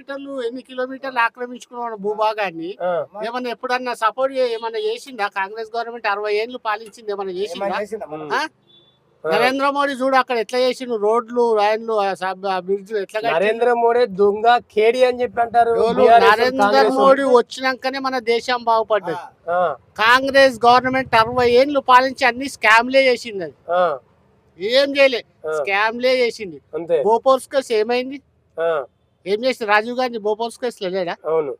కిలోమీటర్లు ఎన్ని కిలోమీటర్లు ఆక్రమించుకున్నాడు భూభాగాన్ని ఏమన్నా ఎప్పుడన్నా సపోర్ట్ ఏమన్నా చేసిందా? కాంగ్రెస్ గవర్నమెంట్ అరవై ఏళ్ళు పాలించింది ఏమన్నా చేసిందా. నరేంద్ర మోడీ చూడు అక్కడ ఎట్లా చేసిండు? రోడ్లు ఆ బ్రిడ్జ్లు ఎట్లా? నరేంద్ర మోడీ దొంగ కేడి అని చెప్పి అంటారు నరేంద్ర మోడీ వచ్చినాకనే మన దేశం బాగుపడ్డది. కాంగ్రెస్ గవర్నమెంట్ అరవై ఏళ్ళు పాలించి అన్ని స్కామ్లే చేసింది అది. ఏం చేయలే. స్కామ్లే చేసింది. అంతే. బోపోర్స్ కేసు ఏమైంది ఏం చేసింది రాజీవ్ గాంధీ బోపోర్స్ కేసులో లేడా? అవును.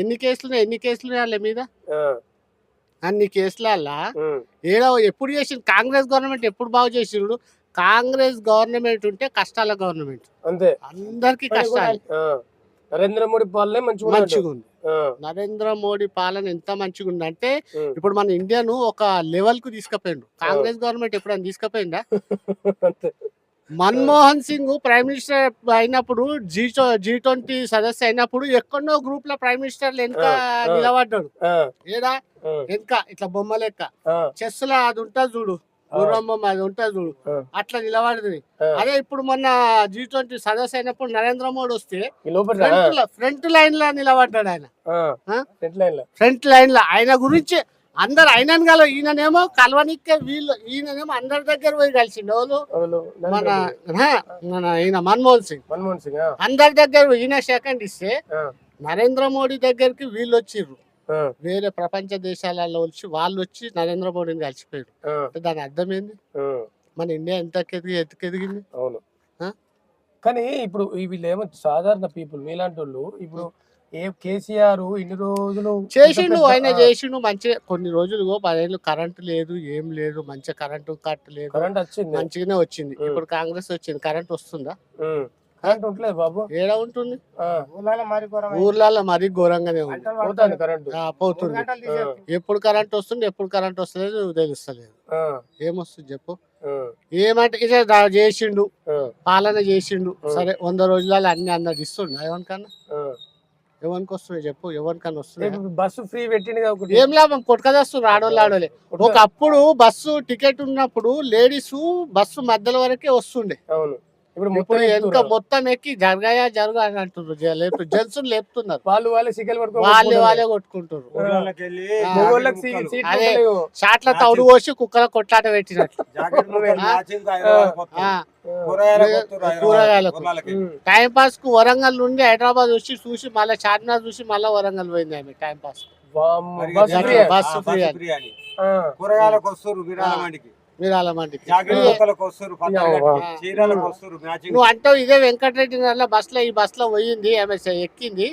ఎన్ని కేసులు ఎన్ని కేసులు వాళ్ళ మీద? అన్ని కేసులల్లా ఉం, ఏదో ఎప్పుడు చేసింది కాంగ్రెస్ గవర్నమెంట్ ఎప్పుడు బాగు చేసిండు? కాంగ్రెస్ గవర్నమెంట్ ఉంటే కష్టాల గవర్నమెంట్. అంతే. అందరికి కష్టాలు. నరేంద్ర మోడీ పాలనే మంచిగా ఉంది నరేంద్ర మోడీ పాలన ఎంత మంచిగా ఉంది అంటే. ఇప్పుడు మన ఇండియాను ఒక లెవెల్కు తీసుకుపోయిండు కాంగ్రెస్ గవర్నమెంట్ ఎప్పుడైనా తీసుకుపోయిందా? మన్మోహన్ సింగ్ ప్రైమ్ మినిస్టర్ అయినప్పుడు జీ జీ ట్వంటీ సదస్సు అయినప్పుడు ఎక్కడో గ్రూప్లో ప్రైమ్ మినిస్టర్ వెనక. నిలబడ్డాడు. ఏడా వెనక ఇట్లా బొమ్మ లెక్క. చెస్లో అది ఉంటుంది చూడు. గుర్రం బొమ్మ అది ఉంటుంది చూడు. అట్లా నిలబడింది. ఆ. అదే ఇప్పుడు మొన్న జీ ట్వంటీ సదస్సు అయినప్పుడు నరేంద్ర మోడీ వస్తే ఫ్రంట్ లైన్లో నిలబడ్డాడు ఆయన. ఫ్రంట్ లైన్లో. ఆయన గురించి అందరు ఆయనను కల ఈయననేమో కలవనికే వీళ్ళు ఈయననేమో అందరి దగ్గర పోయి కలిసిండు. మన మన ఈయన మన్మోహన్ సింగ్. మన్మోహన్ సింగ్ అందరి దగ్గర ఈయన సెకండ్ ఇస్తే నరేంద్ర మోడీ దగ్గరికి వీళ్ళు వచ్చిర్రు. వేరే ప్రపంచ దేశాలలో వచ్చి వాళ్ళు వచ్చి నరేంద్ర మోడీని కలిసిపోయారు. దాని అర్థం ఏంది? మన ఇండియా ఎంత ఎదిగి ఎదిగింది అవును? కానీ ఇప్పుడు వీళ్ళు ఏమో సాధారణ పీపుల్ మీలాంటి వాళ్ళు ఇప్పుడు ఏ కేసీఆర్ ఇన్ని రోజులు చేసిండు ఆయన చేసిండు మంచిగా. కొన్ని రోజులు పదేళ్ళు కరెంట్ లేదు ఏం లేదు మంచిగా కరెంటు కట్ లేదు. కరెంట్ వచ్చింది. మంచిగానే వచ్చింది. ఇప్పుడు కాంగ్రెస్ వచ్చింది. కరెంట్ వస్తుందా. కరెంట్ ఉంటలేదు బాబు. ఏడా ఉంటుంది ఆ, ఊర్లలో మరీ ఘోరంగానే ఉంది. పోతాంది కరెంట్. ఆ, పోతుంది. ఎప్పుడు కరెంట్ వస్తుంది ఎప్పుడు కరెంట్ వస్తలేదు తెలుస్తలేదు. ఏమొస్తుంది చెప్పు? ఏమంటే చేసిండు. పాలన చేసిండు. సరే వంద రోజులలో అన్ని అన్నది ఇస్తుండు ఎవరికన్నా? ఎవరికి వస్తుంది చెప్పు ఎవరికన్నా వస్తుంది బస్సు ఫ్రీ పెట్టింది ఒకటి. ఏం లాభం? కొట్టుకదస్తున్నారు ఆడోళ్ళు ఆడోలే ఒకప్పుడు బస్సు టికెట్ ఉన్నప్పుడు లేడీస్ బస్సు మధ్యలో వరకే వస్తుండే. అవును. ఇప్పుడు మొత్తం ఎంత. మొత్తం ఎక్కి జరగాయా జరుగు అని అంటున్నారు. లేపు జెంట్స్ లేపుతున్నారు. వాళ్ళు వాళ్ళే సిగ్గలు వాళ్ళే కొట్టుకుంటారు. వాళ్ళే కొట్టుకుంటారు. అదే. షాట్ల తౌడు పోసి కుక్కల కొట్లాట హైదరాబాద్ కూరగాయలకు. టైం పాస్కు వరంగల్ నుండి హైదరాబాద్ వచ్చి చూసి మళ్ళీ చార్మినార్ చూసి మళ్ళీ వరంగల్ పోయింది ఆమె టైం పాస్ బస్సు అట్లా ఫ్రీ. అని. కూరగాయలకు వస్తారు విరాళ మండికి మీరు అలా మందికి జాకెట్ ముక్కలకు వస్తారు పట్టాలు యవ్వ. కట్టి. చీరలకు వస్తారు మ్యాచింగ్ నువ్వు అంటావు ఇదే వెంకటరెడ్డి నగర్లో బస్లో ఈ బస్లో పోయింది ఆమె ఎక్కింది.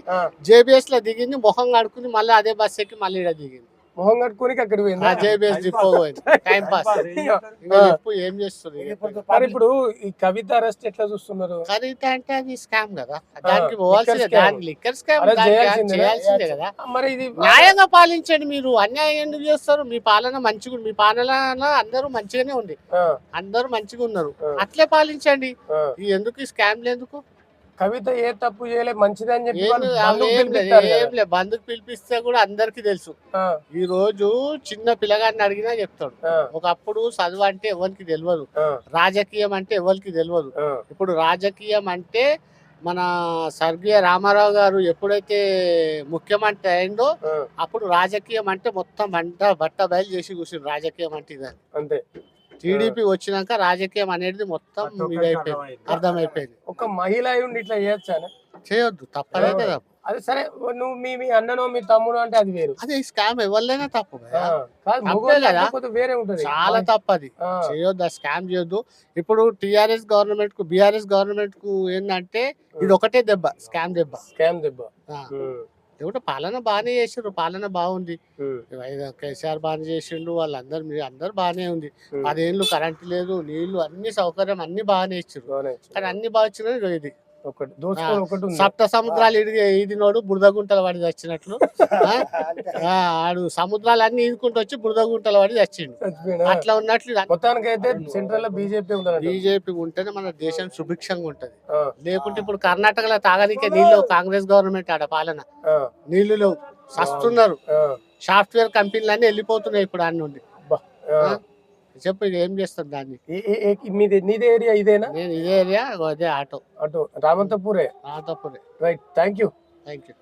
జేబీఎస్లో దిగింది మొహం కడుకుని మళ్ళీ అదే బస్ ఎక్కి మళ్ళీ దిగింది మొహం కట్టుకొని అక్కడ ఆ. పోయిందా ఏం చేస్తుంది మరి ఇప్పుడు ఈ కవిత అరెస్ట్ ఎట్లా చూస్తున్నారు? ఖరీదు అంటే అది స్కామ్ కదా. దానికి పోవాల్సిందే. లిక్కర్ స్కామ్ చేయాల్సిందే. కదా? మరి ఇది న్యాయంగా పాలించండి మీరు. అన్యాయం ఎందుకు చేస్తారు? మీ పాలన మంచిగా ఉంది. మీ పాలన అందరూ మంచిగానే ఉంది. అందరూ మంచిగా ఉన్నారు. అట్లే పాలించండి. ఎందుకు ఈ స్కామ్లు ఎందుకు? కవిత ఏ తప్పు చేయలే మంచిది అని చెప్పి బంధుకు పిలిపిస్తే కూడా అందరికి తెలుసు. ఈ రోజు చిన్న పిల్లగాడిని అడిగినా చెప్తాడు. ఒకప్పుడు చదువు అంటే ఎవరికి తెలియదు రాజకీయం అంటే ఎవరికి తెలియదు ఇప్పుడు రాజకీయం అంటే మన స్వర్గీయ రామారావు గారు ఎప్పుడైతే ముఖ్యమంత్రి అయిందో అప్పుడు రాజకీయం అంటే మొత్తం అంట బట్ట బయలు చేసి కూర్చుని రాజకీయం అంటే ఇదని అంతే. టీడీపీ వచ్చినాక రాజకీయం అనేది మొత్తం ఇదైపోయింది అర్థమైపోయింది. ఒక మహిళ ఉండి ఇట్లా చేయొచ్చా చేయొద్దు తప్పదైతే తప్పు అది సరే నువ్వు మీ మీ అన్ననో మీ తమ్ముడు అంటే అది వేరు. అదే స్కామ్ ఎవరిదైనా తప్పు కదా. కాదు కదా. వేరే ఉంటది. చాలా తప్పది చేయొద్దు ఆ స్కామ్ చేయొద్దు. ఇప్పుడు టిఆర్ఎస్ గవర్నమెంట్కు బిఆర్ఎస్ గవర్నమెంట్కు ఏంటంటే ఇది ఒకటే దెబ్బ స్కామ్ దెబ్బ. స్కామ్ దెబ్బ. లేకుంటే పాలన బాగానే చేసిండ్రు పాలన బాగుంది. కేసీఆర్ బాగానే చేసిండు వాళ్ళందరూ మీ అందరు బాగానే ఉంది. ఉమ్. పదేళ్ళు కరెంట్ లేదు నీళ్ళు అన్ని సౌకర్యం అన్ని బాగానే ఇచ్చిండ్రు కానీ అన్ని బాగా ఇచ్చిన ఇది. ఒకటి దోచుకొని ఒకటి ఉంది. సప్త సముద్రాలు ఇది ఇది నోడు బురద గుంటలు పడి చచ్చినట్లు ఆడు సముద్రాలు అన్ని ఈదుకుంటూ వచ్చి బురద గుంటలు పడి చచ్చిండు? అట్లా ఉన్నట్లు సెంట్రల్లో బీజేపీ బీజేపీ ఉంటేనే మన దేశం సుభిక్షంగా ఉంటది. లేకుంటే ఇప్పుడు కర్ణాటకలో తాగనికే నీళ్ళు. కాంగ్రెస్ గవర్నమెంట్ ఆడ పాలన. నీళ్ళు లేవు సస్తున్నారు. సాఫ్ట్వేర్ కంపెనీలు అన్ని వెళ్ళిపోతున్నాయి ఇప్పుడు అన్ని నుండి చెప్పు ఇక ఏం చేస్తాం దాన్ని? ఏ- ఏ- ఏ- మీది నీదే ఏరియా ఇదేనా? నేను ఇదే ఏరియా అదే ఆటో. అటు రామంతపూరే? ఆటోపురే right thank you thank you